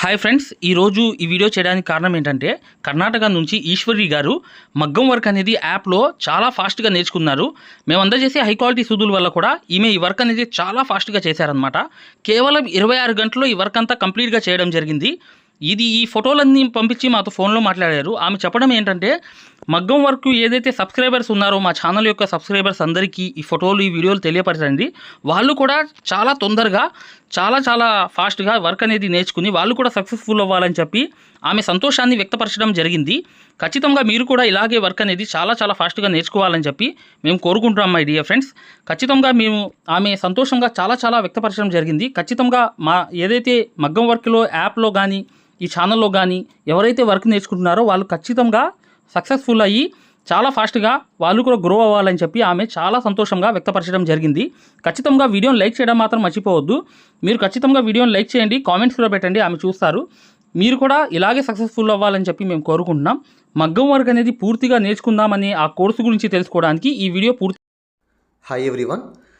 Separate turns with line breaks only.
Hi friends ఈరోజు ఈ video చేయడానికి కారణం ఏంటంటే కర్ణాటక నుంచి ఈశ్వరి గారు మగ్గం వర్క్ అనేది యాప్లో చాలా ఫాస్ట్గా నేర్చుకున్నారు. మేము అందజేసే హై క్వాలిటీ సూదుల వల్ల కూడా ఈమె ఈ వర్క్ అనేది చాలా ఫాస్ట్గా చేశారనమాట కేవలం ఇరవై ఆరు గంటల్లో ఈ వర్క్ అంతా కంప్లీట్గా చేయడం జరిగింది. ఇది ఈ ఫోటోలన్నీ పంపించి మాతో ఫోన్లో మాట్లాడారు. ఆమె చెప్పడం ఏంటంటే మగ్గం వర్క్ ఏదైతే సబ్స్క్రైబర్స్ ఉన్నారో మా ఛానల్ యొక్క సబ్స్క్రైబర్స్ అందరికీ ఈ ఫోటోలు ఈ వీడియోలు తెలియపరచండి. వాళ్ళు కూడా చాలా తొందరగా చాలా చాలా ఫాస్ట్గా వర్క్ అనేది నేర్చుకుని వాళ్ళు కూడా సక్సెస్ఫుల్ అవ్వాలని చెప్పి ఆమె సంతోషాన్ని వ్యక్తపరచడం జరిగింది. ఖచ్చితంగా మీరు కూడా ఇలాగే వర్క్ అనేది చాలా చాలా ఫాస్ట్గా నేర్చుకోవాలని చెప్పి మేము కోరుకుంటున్నాం మై డియర్ ఫ్రెండ్స్. ఖచ్చితంగా మేము ఆమె సంతోషంగా చాలా చాలా వ్యక్తపరచడం జరిగింది. ఖచ్చితంగా మా ఏదైతే మగ్గం వర్క్లో యాప్లో కానీ ఈ ఛానల్లో కానీ ఎవరైతే వర్క్ నేర్చుకుంటున్నారో వాళ్ళు ఖచ్చితంగా సక్సెస్ఫుల్ అయ్యి చాలా ఫాస్ట్గా వాళ్ళు కూడా గ్రో అవ్వాలని చెప్పి ఆమె చాలా సంతోషంగా వ్యక్తపరచడం జరిగింది. ఖచ్చితంగా వీడియోని లైక్ చేయడం మాత్రం మర్చిపోవద్దు. మీరు ఖచ్చితంగా వీడియోని లైక్ చేయండి కామెంట్స్ పెట్టండి ఆమె చూస్తారు. మీరు కూడా ఇలాగే సక్సెస్ఫుల్ అవ్వాలని చెప్పి మేము కోరుకుంటున్నాం. మగ్గం వర్క్ అనేది పూర్తిగా నేర్చుకుందామని ఆ కోర్సు గురించి తెలుసుకోవడానికి ఈ వీడియో పూర్తి
హాయ్ ఎవ్రీవన్